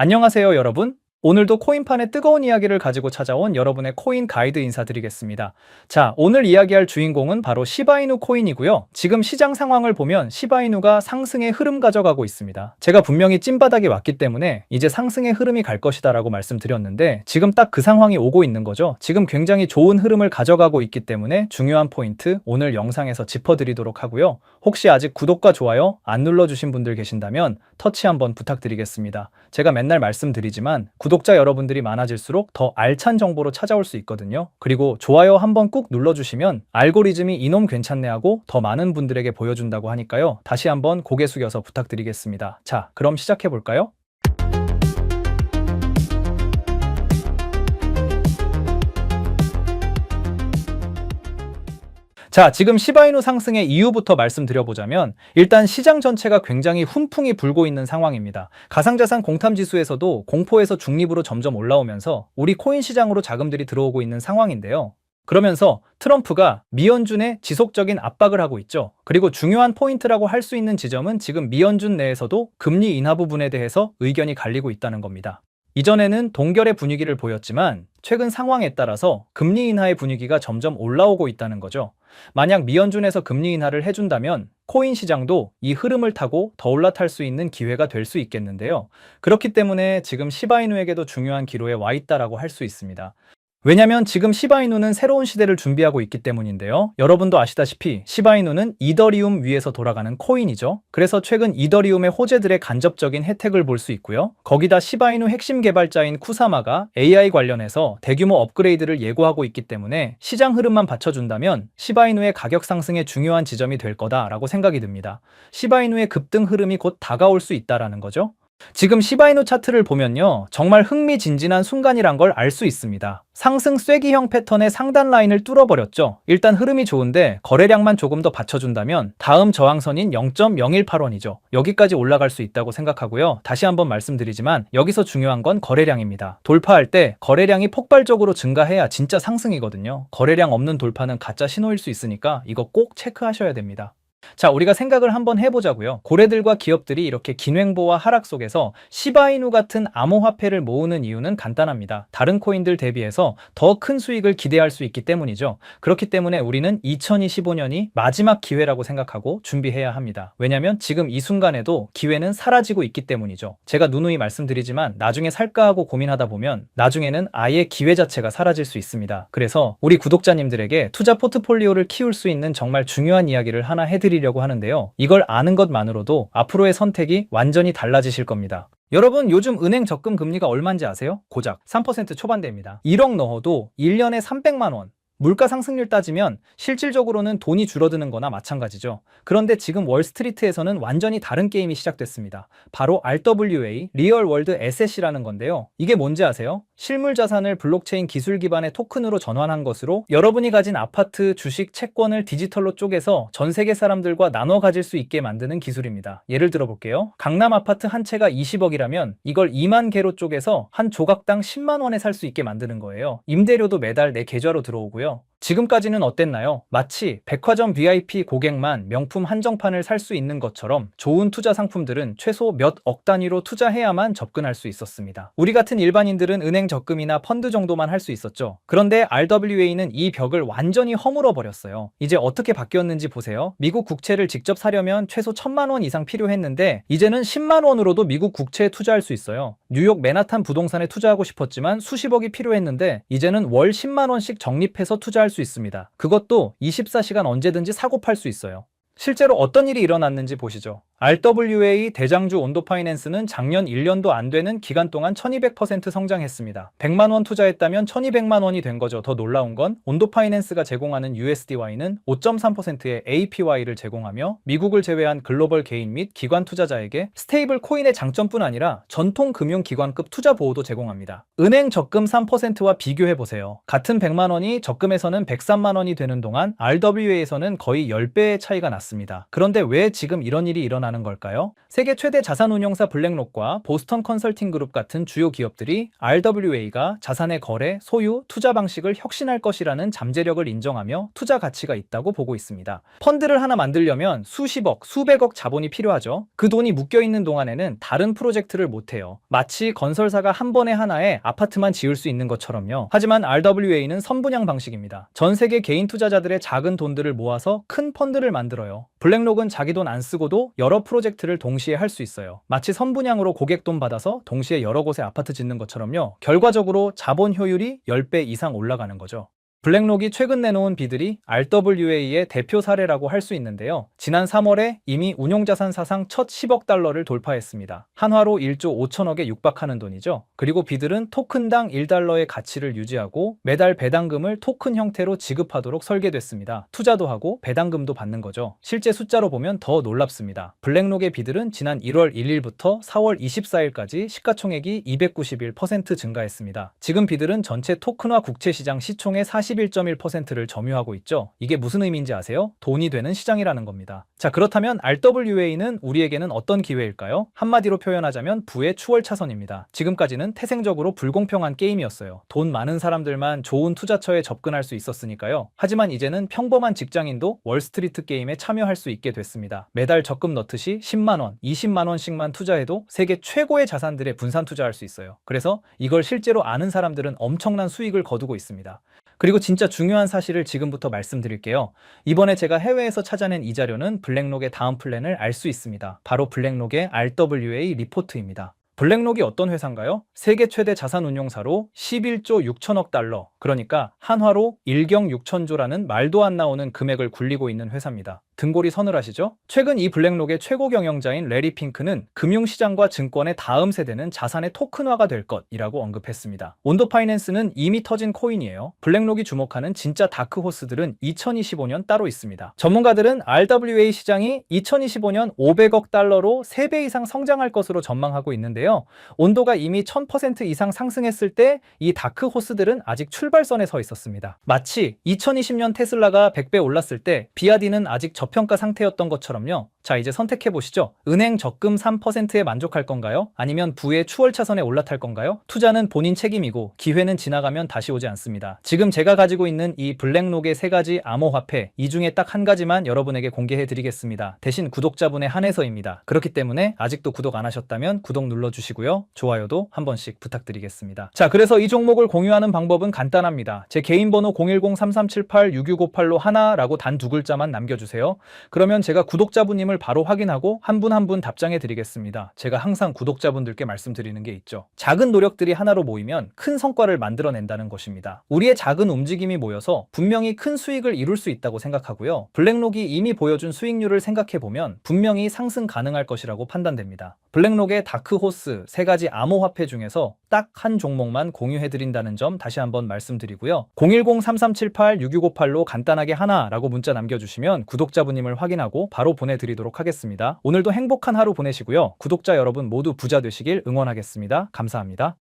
안녕하세요, 여러분. 오늘도 코인판의 뜨거운 이야기를 가지고 찾아온 여러분의 코인 가이드 인사드리겠습니다. 자, 오늘 이야기할 주인공은 바로 시바이누 코인이고요. 지금 시장 상황을 보면 시바이누가 상승의 흐름 가져가고 있습니다. 제가 분명히 찐바닥에 왔기 때문에 이제 상승의 흐름이 갈 것이다 라고 말씀드렸는데 지금 딱 그 상황이 오고 있는 거죠. 지금 굉장히 좋은 흐름을 가져가고 있기 때문에 중요한 포인트 오늘 영상에서 짚어드리도록 하고요. 혹시 아직 구독과 좋아요 안 눌러주신 분들 계신다면 터치 한번 부탁드리겠습니다. 제가 맨날 말씀드리지만 구독자 여러분들이 많아질수록 더 알찬 정보로 찾아올 수 있거든요. 그리고 좋아요 한번 꾹 눌러주시면 알고리즘이 이놈 괜찮네 하고 더 많은 분들에게 보여준다고 하니까요. 다시 한번 고개 숙여서 부탁드리겠습니다. 자, 그럼 시작해 볼까요? 자, 지금 시바이누 상승의 이유부터 말씀드려보자면 일단 시장 전체가 굉장히 훈풍이 불고 있는 상황입니다. 가상자산 공탐 지수에서도 공포에서 중립으로 점점 올라오면서 우리 코인 시장으로 자금들이 들어오고 있는 상황인데요. 그러면서 트럼프가 미연준에 지속적인 압박을 하고 있죠. 그리고 중요한 포인트라고 할 수 있는 지점은 지금 미연준 내에서도 금리 인하 부분에 대해서 의견이 갈리고 있다는 겁니다. 이전에는 동결의 분위기를 보였지만 최근 상황에 따라서 금리 인하의 분위기가 점점 올라오고 있다는 거죠. 만약 미연준에서 금리 인하를 해준다면 코인 시장도 이 흐름을 타고 더 올라탈 수 있는 기회가 될 수 있겠는데요. 그렇기 때문에 지금 시바이누에게도 중요한 기로에 와 있다라고 할 수 있습니다. 왜냐면 지금 시바이누는 새로운 시대를 준비하고 있기 때문인데요. 여러분도 아시다시피 시바이누는 이더리움 위에서 돌아가는 코인이죠. 그래서 최근 이더리움의 호재들의 간접적인 혜택을 볼 수 있고요. 거기다 시바이누 핵심 개발자인 쿠사마가 AI 관련해서 대규모 업그레이드를 예고하고 있기 때문에 시장 흐름만 받쳐준다면 시바이누의 가격 상승의 중요한 지점이 될 거다라고 생각이 듭니다. 시바이누의 급등 흐름이 곧 다가올 수 있다라는 거죠. 지금 시바이누 차트를 보면요. 정말 흥미진진한 순간이란 걸 알 수 있습니다. 상승 쐐기형 패턴의 상단 라인을 뚫어버렸죠. 일단 흐름이 좋은데 거래량만 조금 더 받쳐준다면 다음 저항선인 0.018원이죠. 여기까지 올라갈 수 있다고 생각하고요. 다시 한번 말씀드리지만 여기서 중요한 건 거래량입니다. 돌파할 때 거래량이 폭발적으로 증가해야 진짜 상승이거든요. 거래량 없는 돌파는 가짜 신호일 수 있으니까 이거 꼭 체크하셔야 됩니다. 자, 우리가 생각을 한번 해보자고요. 고래들과 기업들이 이렇게 긴횡보와 하락 속에서 시바이누 같은 암호화폐를 모으는 이유는 간단합니다. 다른 코인들 대비해서 더 큰 수익을 기대할 수 있기 때문이죠. 그렇기 때문에 우리는 2025년이 마지막 기회라고 생각하고 준비해야 합니다. 왜냐면 지금 이 순간에도 기회는 사라지고 있기 때문이죠. 제가 누누이 말씀드리지만 나중에 살까 하고 고민하다 보면 나중에는 아예 기회 자체가 사라질 수 있습니다. 그래서 우리 구독자님들에게 투자 포트폴리오를 키울 수 있는 정말 중요한 이야기를 하나 해드리 드리려고 하는데요. 이걸 아는 것만으로도 앞으로의 선택이 완전히 달라지실 겁니다. 여러분 요즘 은행 적금 금리가 얼마인지 아세요? 고작 3% 초반대입니다. 1억 넣어도 1년에 300만 원, 물가 상승률 따지면 실질적으로는 돈이 줄어드는 거나 마찬가지죠. 그런데 지금 월스트리트에서는 완전히 다른 게임이 시작됐습니다. 바로 RWA, 리얼 월드 에셋이라는 건데요. 이게 뭔지 아세요? 실물 자산을 블록체인 기술 기반의 토큰으로 전환한 것으로 여러분이 가진 아파트, 주식, 채권을 디지털로 쪼개서 전 세계 사람들과 나눠 가질 수 있게 만드는 기술입니다. 예를 들어 볼게요. 강남 아파트 한 채가 20억이라면 이걸 2만 개로 쪼개서 한 조각당 10만 원에 살 수 있게 만드는 거예요. 임대료도 매달 내 계좌로 들어오 고요. 지금까지는 어땠나요? 마치 백화점 VIP 고객만 명품 한정판을 살 수 있는 것처럼 좋은 투자 상품들은 최소 몇 억 단위로 투자해야만 접근할 수 있었습니다. 우리 같은 일반인들은 은행 적금이나 펀드 정도만 할 수 있었죠. 그런데 RWA는 이 벽을 완전히 허물어 버렸어요. 이제 어떻게 바뀌었는지 보세요. 미국 국채를 직접 사려면 최소 천만 원 이상 필요했는데 이제는 10만 원으로도 미국 국채에 투자할 수 있어요. 뉴욕 맨하탄 부동산에 투자하고 싶었지만 수십억이 필요했는데 이제는 월 10만 원씩 적립해서 투자할 수 있습니다. 그것도 24시간 언제든지 사고 팔 수 있어요. 실제로 어떤 일이 일어났는지 보시죠. RWA 대장주 온도 파이낸스는 작년 1년도 안 되는 기간 동안 1200% 성장했습니다. 100만 원 투자했다면 1200만 원이 된 거죠. 더 놀라운 건 온도 파이낸스가 제공하는 USDY는 5.3%의 APY를 제공하며 미국을 제외한 글로벌 개인 및 기관 투자자에게 스테이블 코인의 장점뿐 아니라 전통 금융 기관급 투자 보호도 제공합니다. 은행 적금 3%와 비교해 보세요. 같은 100만 원이 적금에서는 103만 원이 되는 동안 RWA에서는 거의 10배의 차이가 났습니다. 그런데 왜 지금 이런 일이 일어나 나는 걸까요? 세계 최대 자산 운용사 블랙록과 보스턴 컨설팅 그룹 같은 주요 기업들이 RWA가 자산의 거래, 소유, 투자 방식을 혁신할 것이라는 잠재력을 인정하며 투자 가치가 있다고 보고 있습니다. 펀드를 하나 만들려면 수십억, 수백억 자본이 필요하죠. 그 돈이 묶여 있는 동안에는 다른 프로젝트를 못 해요. 마치 건설사가 한 번에 하나에 아파트만 지을 수 있는 것처럼요. 하지만 RWA는 선분양 방식입니다. 전 세계 개인 투자자들의 작은 돈들을 모아서 큰 펀드를 만들어요. 블랙록은 자기 돈 안 쓰고도 여러 프로젝트를 동시에 할 수 있어요. 마치 선분양으로 고객 돈 받아서 동시에 여러 곳에 아파트 짓는 것처럼요. 결과적으로 자본 효율이 10배 이상 올라가는 거죠. 블랙록이 최근 내놓은 비들이 RWA의 대표 사례라고 할 수 있는데요. 지난 3월에 이미 운용자산 사상 첫 10억 달러를 돌파했습니다. 한화로 1조 5천억에 육박하는 돈이죠. 그리고 비들은 토큰당 1달러의 가치를 유지하고 매달 배당금을 토큰 형태로 지급하도록 설계됐습니다. 투자도 하고 배당금도 받는 거죠. 실제 숫자로 보면 더 놀랍습니다. 블랙록의 비들은 지난 1월 1일부터 4월 24일까지 시가총액이 291% 증가했습니다. 지금 비들은 전체 토큰화 국채 시장 시총의 41.1%를 점유하고 있죠. 이게 무슨 의미인지 아세요? 돈이 되는 시장이라는 겁니다. 자, 그렇다면 RWA는 우리에게는 어떤 기회일까요? 한마디로 표현하자면 부의 추월 차선입니다. 지금까지는 태생적으로 불공평한 게임이었어요. 돈 많은 사람들만 좋은 투자처에 접근할 수 있었으니까요. 하지만 이제는 평범한 직장인도 월스트리트 게임에 참여할 수 있게 됐습니다. 매달 적금 넣듯이 10만원, 20만원씩만 투자해도 세계 최고의 자산들에 분산 투자할 수 있어요. 그래서 이걸 실제로 아는 사람들은 엄청난 수익을 거두고 있습니다. 그리고 진짜 중요한 사실을 지금부터 말씀드릴게요. 이번에 제가 해외에서 찾아낸 이 자료는 블랙록의 다음 플랜을 알 수 있습니다. 바로 블랙록의 RWA 리포트입니다. 블랙록이 어떤 회사인가요? 세계 최대 자산 운용사로 11조 6천억 달러, 그러니까 한화로 1경 6천조라는 말도 안 나오는 금액을 굴리고 있는 회사입니다. 등골이 서늘하시죠? 최근 이 블랙록의 최고 경영자인 레리 핑크는 금융시장과 증권의 다음 세대는 자산의 토큰화가 될 것이라고 언급했습니다. 온도 파이낸스는 이미 터진 코인이에요. 블랙록이 주목하는 진짜 다크호스들은 2025년 따로 있습니다. 전문가들은 RWA 시장이 2025년 500억 달러로 3배 이상 성장할 것으로 전망하고 있는데요. 온도가 이미 1000% 이상 상승했을 때 이 다크호스들은 아직 출발선에 서 있었습니다. 마치 2020년 테슬라가 100배 올랐을 때 비아디는 아직 저평가 상태였던 것처럼요. 자, 이제 선택해 보시죠. 은행 적금 3%에 만족할 건가요? 아니면 부의 추월 차선에 올라탈 건가요? 투자는 본인 책임이고 기회는 지나가면 다시 오지 않습니다. 지금 제가 가지고 있는 이 블랙록의 세 가지 암호화폐 이 중에 딱 한 가지만 여러분에게 공개해 드리겠습니다. 대신 구독자분의 한해서입니다. 그렇기 때문에 아직도 구독 안 하셨다면 구독 눌러 주시고요. 좋아요도 한 번씩 부탁드리겠습니다. 자, 그래서 이 종목을 공유하는 방법은 간단합니다. 제 개인 번호 010-3378-6658로 하나라고 단 두 글자만 남겨주세요. 그러면 제가 구독자분임을 바로 확인하고 한 분 한 분 답장해 드리겠습니다. 제가 항상 구독자분들께 말씀드리는 게 있죠. 작은 노력들이 하나로 모이면 큰 성과를 만들어낸다는 것입니다. 우리의 작은 움직임이 모여서 분명히 큰 수익을 이룰 수 있다고 생각하고요. 블랙록이 이미 보여준 수익률을 생각해 보면 분명히 상승 가능할 것이라고 판단됩니다. 블랙록의 다크호스 세 가지 암호화폐 중에서 딱 한 종목만 공유해 드린다는 점 다시 한번 말씀드리고요. 010-3378-6658로 간단하게 하나라고 문자 남겨주시면 구독자분임을 확인하고 바로 보내 드리도록 하겠습니다. 오늘도 행복한 하루 보내시고요. 구독자 여러분 모두 부자 되시길 응원하겠습니다. 감사합니다.